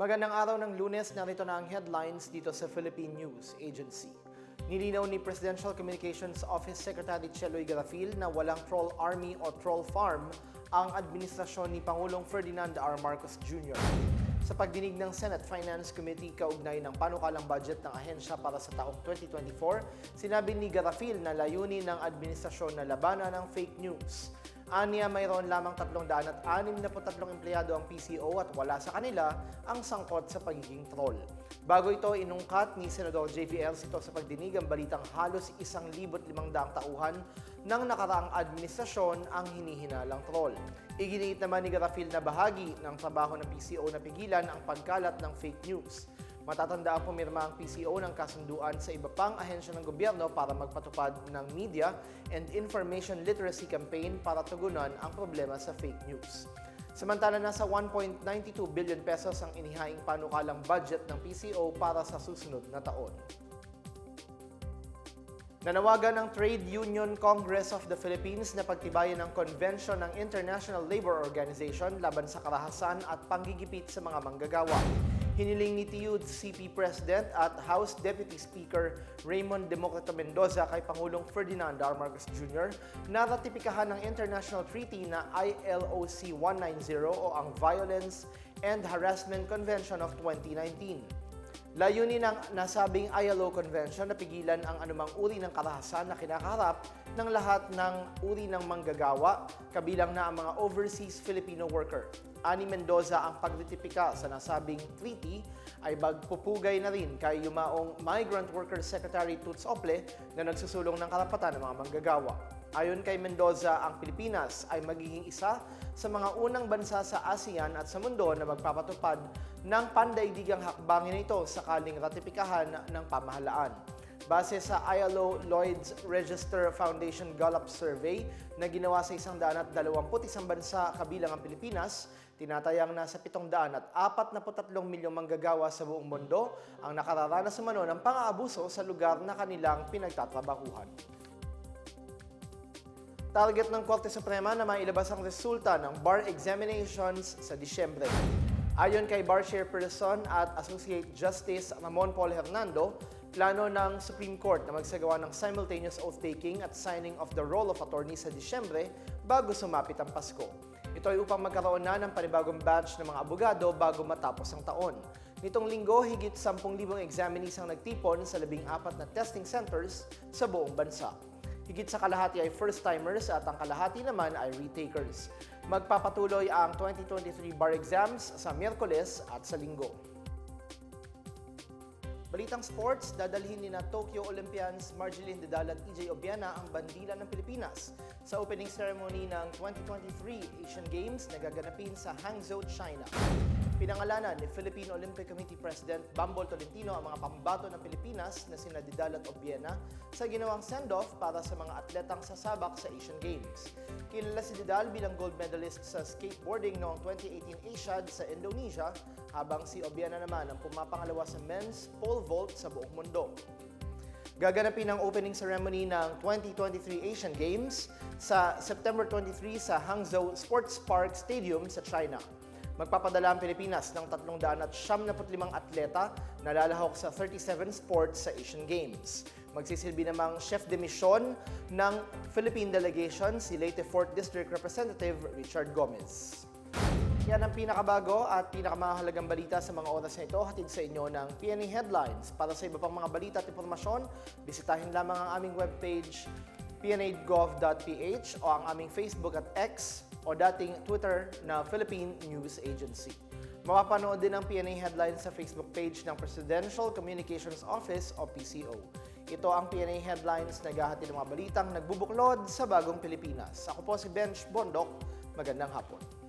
Magandang araw ng lunes, narito na ang headlines dito sa Philippine News Agency. Nilinaw ni Presidential Communications Office Secretary Cheloy Garafil na walang troll army o troll farm ang administrasyon ni Pangulong Ferdinand R. Marcos Jr. Sa pagdinig ng Senate Finance Committee kaugnay ng panukalang budget ng ahensya para sa taong 2024, sinabi ni Garafil na layunin ng administrasyon na labanan ng fake news. Aniya mayroon lamang 363 empleyado ang PCO at wala sa kanila ang sangkot sa pagiging troll. Bago ito, inungkat ni Senador JVL Sito sa pagdinig ang balitang halos 1,500 tauhan ng nakaraang administrasyon ang hinihinalang troll. Iginiit naman ni Garafil na bahagi ng trabaho ng PCO na pigilan ang pagkalat ng fake news. Matatanda ang pumirma ang PCO ng kasunduan sa iba pang ahensya ng gobyerno para magpatupad ng media and information literacy campaign para tugunan ang problema sa fake news. Samantala, nasa 1.92 billion pesos ang inihaing panukalang budget ng PCO para sa susunod na taon. Nanawagan ng Trade Union Congress of the Philippines na pagtibayan ng konvensyon ng International Labor Organization laban sa karahasan at panggigipit sa mga manggagawa. Hiniling ni TUD CP President at House Deputy Speaker Raymond Democrito Mendoza kay Pangulong Ferdinand R. Marcos Jr. na ratipikahan ng international treaty na ILOC 190 o ang Violence and Harassment Convention of 2019. Layunin ng nasabing ILO Convention na pigilan ang anumang uri ng karahasan na kinakaharap ng lahat ng uri ng manggagawa, kabilang na ang mga overseas Filipino worker. Ani Mendoza ang pagritipika sa nasabing treaty ay bagpupugay na rin kay yumaong Migrant Workers Secretary Toots Ople na nagsusulong ng karapatan ng mga manggagawa. Ayon kay Mendoza, ang Pilipinas ay magiging isa sa mga unang bansa sa ASEAN at sa mundo na magpapatupad ng pandaigdigang hakbangin ito sakaling ratipikahan ng pamahalaan. Base sa ILO Lloyd's Register Foundation Gallup Survey na ginawa sa 121 bansa kabilang ang Pilipinas, tinatayang nasa 743 milyong manggagawa sa buong mundo ang nakararanas umano ng pang-aabuso sa lugar na kanilang pinagtatrabahuhan. Target ng Korte Suprema na mailabas ang resulta ng bar examinations sa Disyembre. Ayon kay Bar Chairperson at Associate Justice Ramon Paul Hernando, plano ng Supreme Court na magsagawa ng simultaneous oath-taking at signing of the roll of attorney sa Disyembre bago sumapit ang Pasko. Ito ay upang magkaroon na ng panibagong batch ng mga abogado bago matapos ang taon. Nitong linggo, higit 10,000 examinees ang nagtipon sa 14 na testing centers sa buong bansa. Higit sa kalahati ay first-timers at ang kalahati naman ay retakers. Magpapatuloy ang 2023 bar exams sa Miyerkules at sa Linggo. Balitang sports, dadalhin ni na Tokyo Olympians Marjeline Dedal at EJ Obiana ang bandila ng Pilipinas sa opening ceremony ng 2023 Asian Games na gaganapin sa Hangzhou, China. Pinangalanan ni Philippine Olympic Committee President Bambol Tolentino ang mga pambato ng Pilipinas na sina Didal at Obiena sa ginawang send-off para sa mga atletang sasabak sa Asian Games. Kilala si Didal bilang gold medalist sa skateboarding noong 2018 Asiad sa Indonesia, habang si Obiena naman ang pumapangalawa sa men's pole vault sa buong mundo. Gaganapin ang opening ceremony ng 2023 Asian Games sa September 23 sa Hangzhou Sports Park Stadium sa China. Magpapadala ang Pilipinas ng 375 atleta na lalahok sa 37 sports sa Asian Games. Magsisilbi namang chef de mission ng Philippine delegation si Leyte 4th District Representative Richard Gomez. Yan ang pinakabago at pinakamahalagang balita sa mga oras na ito hatid sa inyo ng PNA Headlines. Para sa iba pang mga balita at impormasyon, bisitahin lamang ang aming webpage pna.gov.ph o ang aming Facebook at X o dating Twitter na Philippine News Agency. Mapapanood din ang PNA Headlines sa Facebook page ng Presidential Communications Office o PCO. Ito ang PNA Headlines na gahati ng mga balitang nagbubuklod sa bagong Pilipinas. Ako po si Bench Bondok. Magandang hapon.